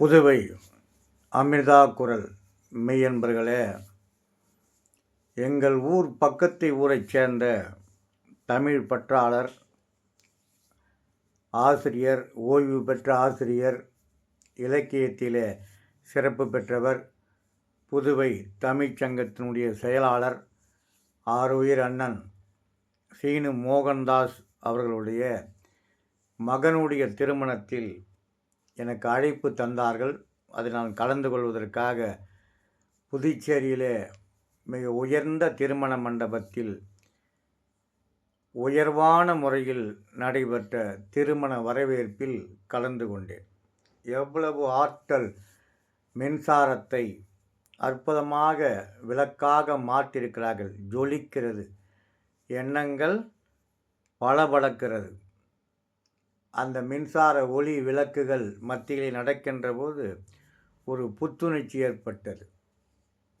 புதுவை அமிர்தா குரல். மெய்யன்பர்களே எங்கள் ஊர் பக்கத்து ஊரைச் சேர்ந்த தமிழ் பற்றாளர் ஆசிரியர் ஓய்வு பெற்ற ஆசிரியர் இலக்கியத்திலே சிறப்பு பெற்றவர் புதுவை தமிழ்ச் சங்கத்தினுடைய செயலாளர் ஆறுயிர் அண்ணன் சீனு மோகன்தாஸ் அவர்களுடைய மகனுடைய திருமணத்தில் எனக்கு அழைப்பு தந்தார்கள். அதில் நான் கலந்து கொள்வதற்காக புதுச்சேரியிலே மிக உயர்ந்த திருமண மண்டபத்தில் உயர்வான முறையில் நடைபெற்ற திருமண வரவேற்பில் கலந்து கொண்டேன். எவ்வளவு ஆற்றல் மின்சாரத்தை அற்புதமாக விளக்காக மாற்றியிருக்கிறார்கள். ஜொலிக்கிறது. எண்ணங்கள் பளபளக்கிறது. அந்த மின்சார ஒளி விளக்குகள் மத்தியில் நடக்கின்ற போது ஒரு புத்துணர்ச்சி ஏற்பட்டது.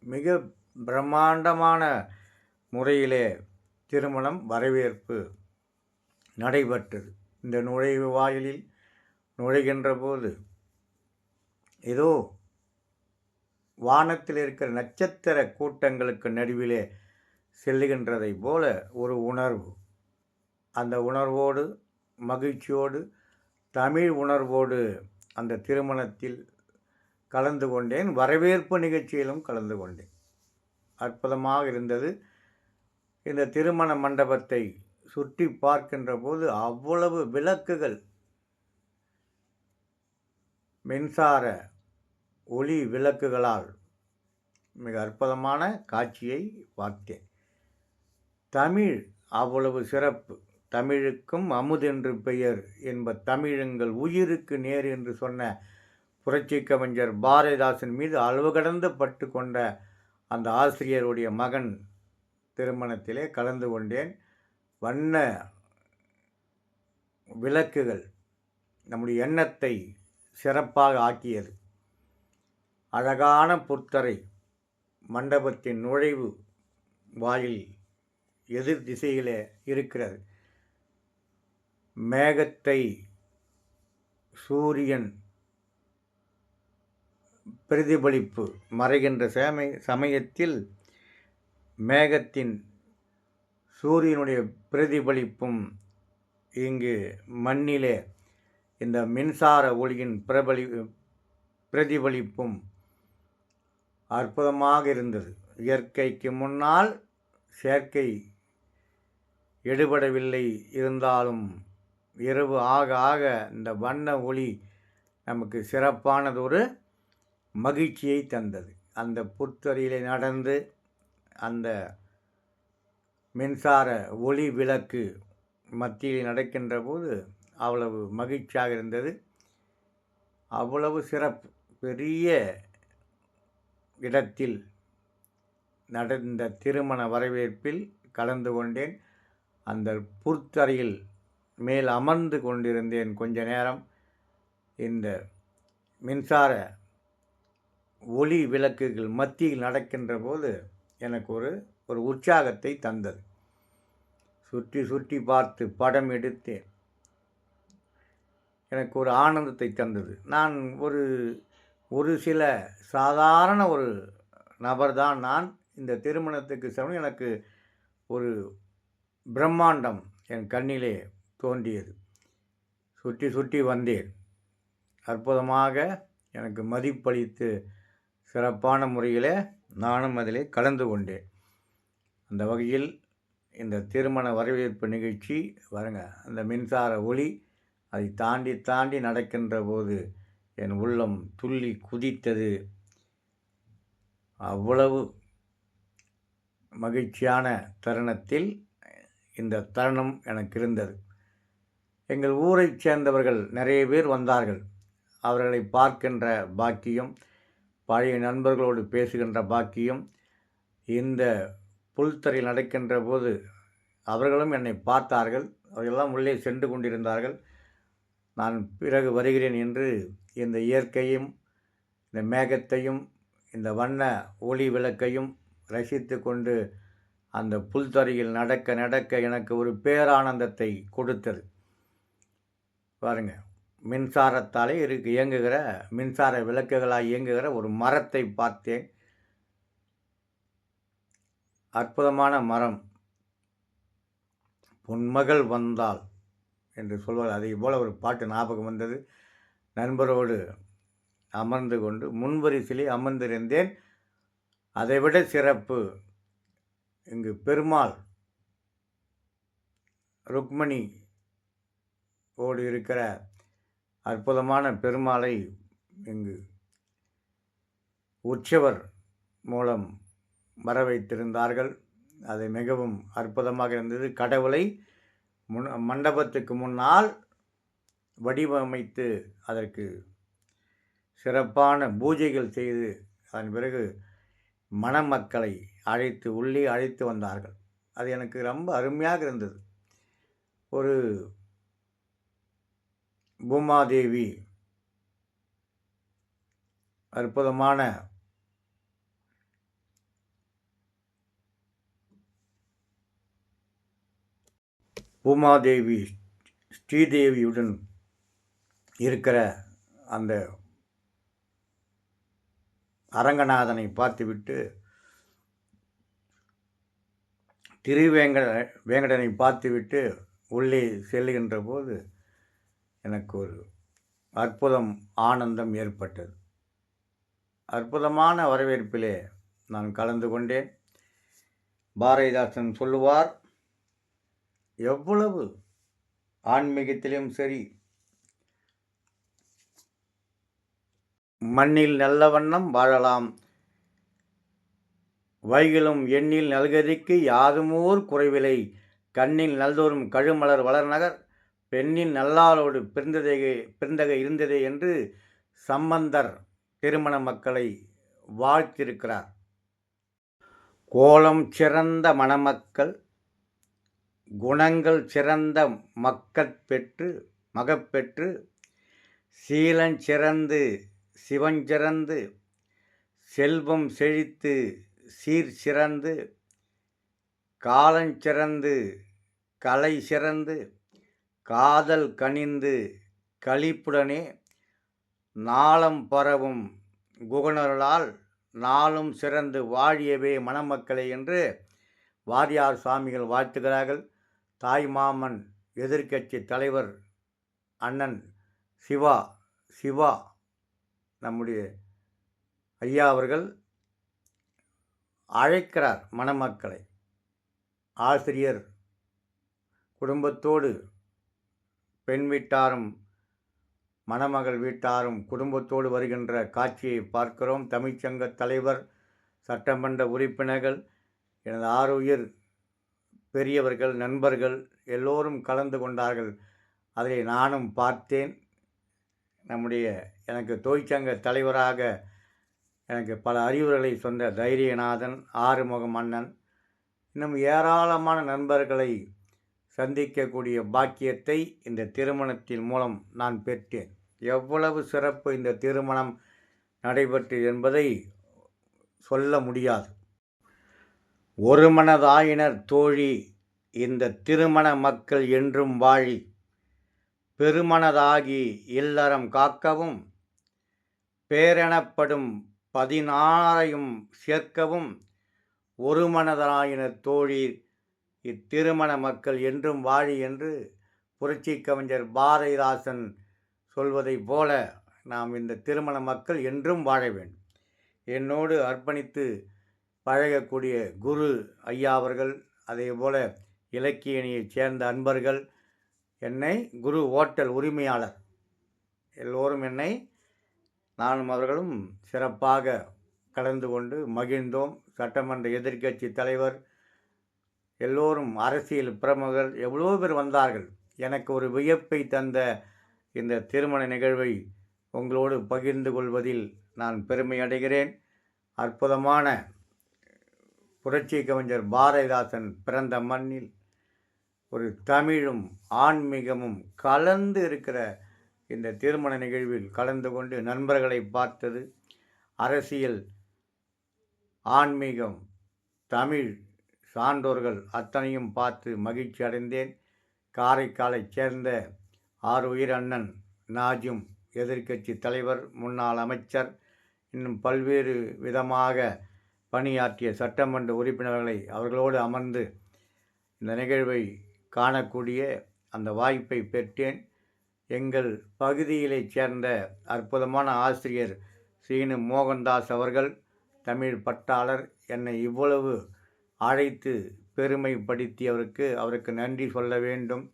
மிக பிரம்மாண்டமான முறையிலே திருமணம் வரவேற்பு நடைபெற்றது. இந்த நுழைவு வாயிலில் நுழைகின்ற போது ஏதோ வானத்தில் இருக்கிற நட்சத்திர கூட்டங்களுக்கு நடுவிலே செல்லுகின்றதை போல ஒரு உணர்வு. அந்த உணர்வோடு மகிழ்ச்சியோடு தமிழ் உணர்வோடு அந்த திருமணத்தில் கலந்து கொண்டேன். வரவேற்பு நிகழ்ச்சியிலும் கலந்து கொண்டேன். அற்புதமாக இருந்தது. இந்த திருமண மண்டபத்தை சுற்றி பார்க்கின்ற போது அவ்வளவு விளக்குகள் மின்சார ஒளி விளக்குகளால் மிக அற்புதமான காட்சியை பார்த்தேன். தமிழ் அவ்வளவு சிறப்பு. தமிழுக்கும் அமுதென்று பெயர் என்ப தமிழுங்கள் உயிருக்கு நேர் என்று சொன்ன புரட்சி கவிஞர் பாரதிதாசன் மீது அளவு கடந்து பட்டு கொண்ட அந்த ஆசிரியருடைய மகன் திருமணத்திலே கலந்து கொண்டேன். வண்ண விளக்குகள் நம்முடைய எண்ணத்தை சிறப்பாக ஆக்கியது. அழகான புத்தரை மண்டபத்தின் நுழைவு வாயில் எதிர் திசையிலே இருக்கிறது. மேகத்தை சூரியன் பிரதிபலிப்பு மறைகின்ற சேமை சமயத்தில் மேகத்தின் சூரியனுடைய பிரதிபலிப்பும் இங்கு மண்ணிலே இந்த மின்சார ஒளியின் பிரபலி பிரதிபலிப்பும் அற்புதமாக இருந்தது. இயற்கைக்கு முன்னால் செயற்கை எடுபடவில்லை இருந்தாலும் இரவு ஆக ஆக இந்த வண்ண ஒளி நமக்கு சிறப்பானதொரு மகிழ்ச்சியை தந்தது. அந்த புத்தரியிலே நடந்து அந்த மின்சார ஒளி விளக்கு மத்தியில் நடக்கின்ற போது அவ்வளவு மகிழ்ச்சியாக இருந்தது. அவ்வளவு சிறப்பு. பெரிய இடத்தில் நடந்த திருமண வரவேற்பில் கலந்து கொண்டேன். அந்த புத்தரையில் மேல் அமர்ந்து கொண்டிருந்தேன் கொஞ்ச நேரம். இந்த மின்சார ஒளி விளக்குகள் மத்தியில் நடக்கின்ற போது எனக்கு ஒரு ஒரு உற்சாகத்தை தந்தது. சுற்றி சுற்றி பார்த்து படம் எடுத்தேன். எனக்கு ஒரு ஆனந்தத்தை தந்தது. நான் ஒரு ஒரு சில சாதாரண ஒரு நபர்தான் நான் இந்த திருமணத்துக்கு சமயம் எனக்கு ஒரு பிரம்மாண்டம் என் கண்ணிலே தோன்றியது. சுற்றி சுற்றி வந்தேன். அற்புதமாக எனக்கு மதிப்பளித்து சிறப்பான முறையில் நானும் அதிலே கலந்து கொண்டேன். அந்த வகையில் இந்த திருமண வரவேற்பு நிகழ்ச்சி வருங்க அந்த மின்சார ஒளி அதை தாண்டி தாண்டி நடக்கின்ற போது என் உள்ளம் துள்ளி குதித்தது. அவ்வளவு மகிழ்ச்சியான தருணத்தில் இந்த தருணம் எனக்கு இருந்தது. எங்கள் ஊரைச் சேர்ந்தவர்கள் நிறைய பேர் வந்தார்கள். அவர்களை பார்க்கின்ற பாக்கியம் பழைய நண்பர்களோடு பேசுகின்ற பாக்கியம் இந்த புல்தரையில் நடக்கின்ற போது அவர்களும் என்னை பார்த்தார்கள். அவர்களெல்லாம் உள்ளே சென்று கொண்டிருந்தார்கள். நான் பிறகு வருகிறேன் என்று இந்த இயற்கையும் இந்த மேகத்தையும் இந்த வண்ண ஒளி விளக்கையும் ரசித்து கொண்டு அந்த புல்தரையில் நடக்க நடக்க எனக்கு ஒரு பேரானந்தத்தை கொடுத்தது. பாருங்க மின்சாரத்தாலே இருக்கு இயங்குகிற மின்சார விளக்குகளாக இயங்குகிற ஒரு மரத்தை பார்த்தேன். அற்புதமான மரம். பொன்மகள் வந்தால் என்று சொல்வார் அதே போல் ஒரு பாட்டு ஞாபகம் வந்தது. நண்பரோடு அமர்ந்து கொண்டு முன்வரிசிலே அமர்ந்திருந்தேன். அதைவிட சிறப்பு இங்கு பெருமாள் ருக்மணி ஓடு இருக்கிற அற்புதமான பெருமாளை இங்கு உற்சவர் மூலம் வர வைத்திருந்தார்கள் அது மிகவும் அற்புதமாக இருந்தது. கடவுளை முன் மண்டபத்துக்கு முன்னால் வடிவமைத்து அதற்கு சிறப்பான பூஜைகள் செய்து அதன் பிறகு மணமக்களை அழைத்து உள்ளே அழைத்து வந்தார்கள். அது எனக்கு ரொம்ப அருமையாக இருந்தது. ஒரு பூமாதேவி. அற்புதமான பூமாதேவி ஸ்ரீதேவியுடன் இருக்கிற அந்த அரங்கநாதனை பார்த்துவிட்டு திருவேங்கட வேங்கடனை பார்த்துவிட்டு உள்ளே செல்லுகின்ற போது எனக்கு ஒரு அற்புதம் ஆனந்தம் ஏற்பட்டது. அற்புதமான வரவேற்பிலே நான் கலந்து கொண்டேன். பாரதிதாசன் சொல்லுவார் எவ்வளவு ஆன்மீகத்திலும் சரி மண்ணில் நல்ல வண்ணம் வாழலாம். வைகிலும் எண்ணில் நல்கதிக்கு யாதுமோர் குறைவிலை கண்ணில் நல்தோறும் கழுமலர் வளர்நகர் பெண்ணின் நல்லாளோடு பிறந்ததே பிறந்தக இருந்ததே என்று சம்பந்தர் திருமண மக்களை வாழ்த்திருக்கிறார் கோலம் சிறந்த மணமக்கள் குணங்கள் சிறந்த மக்கள் பெற்று மகப்பெற்று சீலஞ்சிறந்து சிவஞ்சிறந்து செல்வம் செழித்து சீர் சிறந்து காலஞ்சிறந்து கலை சிறந்து காதல் கனிந்து களிப்புடனே நாளம் பரவும் குகணர்களால் நாளும் சிறந்து வாழியவே மணமக்களே என்று வாரியார் சுவாமிகள் வாழ்த்துகிறார்கள். தாய் மாமன் எதிர்க்கட்சி தலைவர் அண்ணன் சிவா சிவா நம்முடைய ஐயா அவர்கள் அழைக்கிறார் மணமக்களை. ஆசிரியர் குடும்பத்தோடு பெண் வீட்டாரும் மணமகள் வீட்டாரும் குடும்பத்தோடு வருகின்ற காட்சியை பார்க்கிறோம். தமிழ்ச்சங்க தலைவர் சட்டமன்ற உறுப்பினர்கள் எனது ஆறுயிர் பெரியவர்கள் நண்பர்கள் எல்லோரும் கலந்து கொண்டார்கள். அதை நானும் பார்த்தேன். நம்முடைய எனக்கு தொழிற்சங்க தலைவராக எனக்கு பல அறிவுரைகளை சொன்ன தைரியநாதன் ஆறுமுகம் மன்னன் இன்னும் ஏராளமான நண்பர்களை சந்திக்கக்கூடிய பாக்கியத்தை இந்த திருமணத்தின் மூலம் நான் பெற்றேன். எவ்வளவு சிறப்பு இந்த திருமணம் நடைபெற்று என்பதை சொல்ல முடியாது. ஒரு மனதாயினர் தோழி இந்த திருமண மக்கள் என்றும் வாழி பெருமனதாகி இல்லறம் காக்கவும் பேரெனப்படும் பதினாறையும் சேர்க்கவும் ஒரு மனதாயினர் தோழி இத்திருமண மக்கள் என்றும் வாழி என்று புரட்சி கவிஞர் பாரதிதாசன் சொல்வதைப் போல நாம் இந்த திருமண மக்கள் என்றும் வாழ வேண்டும். என்னோடு அர்ப்பணித்து பழகக்கூடிய குரு ஐயா அவர்கள் அதே போல இலக்கியணியைச் சேர்ந்த அன்பர்கள் என்னை குரு ஓட்டல் உரிமையாளர். எல்லோரும் என்னை நானும் அவர்களும் சிறப்பாக கலந்து கொண்டு மகிழ்ந்தோம். சட்டமன்ற எதிர்க்கட்சி தலைவர் எல்லோரும் அரசியல் பிரமுகர் எவ்வளோ பேர் வந்தார்கள். எனக்கு ஒரு வியப்பை தந்த இந்த திருமண நிகழ்வை உங்களோடு பகிர்ந்து கொள்வதில் நான் பெருமை அடைகிறேன். அற்புதமான புரட்சி கவிஞர் பாரதிதாசன் பிறந்த மண்ணில் ஒரு தமிழும் ஆன்மீகமும் கலந்து இருக்கிற இந்த திருமண நிகழ்வில் கலந்து கொண்டு நண்பர்களை பார்த்தது. அரசியல் ஆன்மீகம் தமிழ் சான்றோர்கள் அத்தனையும் பார்த்து மகிழ்ச்சி அடைந்தேன். காரைக்காலைச் சேர்ந்த ஆறு உயிர் அண்ணன் நாஜும் எதிர்க்கட்சி தலைவர் முன்னாள் அமைச்சர் இன்னும் பல்வேறு விதமாக பணியாற்றிய சட்டமன்ற உறுப்பினர்களை அவர்களோடு அமர்ந்து இந்த நிகழ்வை காணக்கூடிய அந்த வாய்ப்பை பெற்றேன். எங்கள் பகுதியிலைச் சேர்ந்த அற்புதமான ஆசிரியர் சீனு மோகன்தாஸ் அவர்கள் தமிழ் பட்டாளர் என்னை இவ்வளவு அழைத்து பெருமைப்படுத்தியவருக்கு அவருக்கு நன்றி சொல்ல வேண்டும்.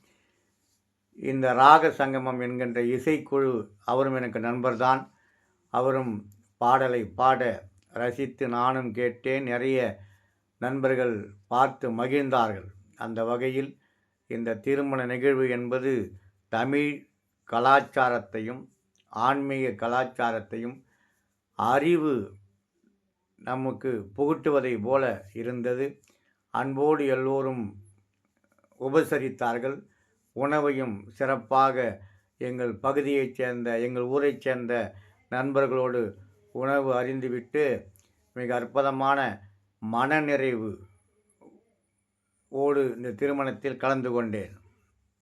இந்த ராக சங்கமம் என்கின்ற இசைக்குழு அவரும் எனக்கு நண்பர்தான். அவரும் பாடலை பாட ரசித்து நானும் கேட்டேன். நிறைய நண்பர்கள் பார்த்து மகிழ்ந்தார்கள். அந்த வகையில் இந்த திருமண நிகழ்வு என்பது தமிழ் கலாச்சாரத்தையும் ஆன்மீக கலாச்சாரத்தையும் அறிவு நமக்கு புகட்டுவதை போல இருந்தது. அன்போடு எல்லோரும் உபசரித்தார்கள். உணவையும் சிறப்பாக எங்கள் பகுதியைச் சேர்ந்த எங்கள் ஊரைச் சேர்ந்த நண்பர்களோடு உணவு அறிந்துவிட்டு மிக அற்புதமான மனநிறைவு ஓடு இந்த திருமணத்தில் கலந்து கொண்டேன்.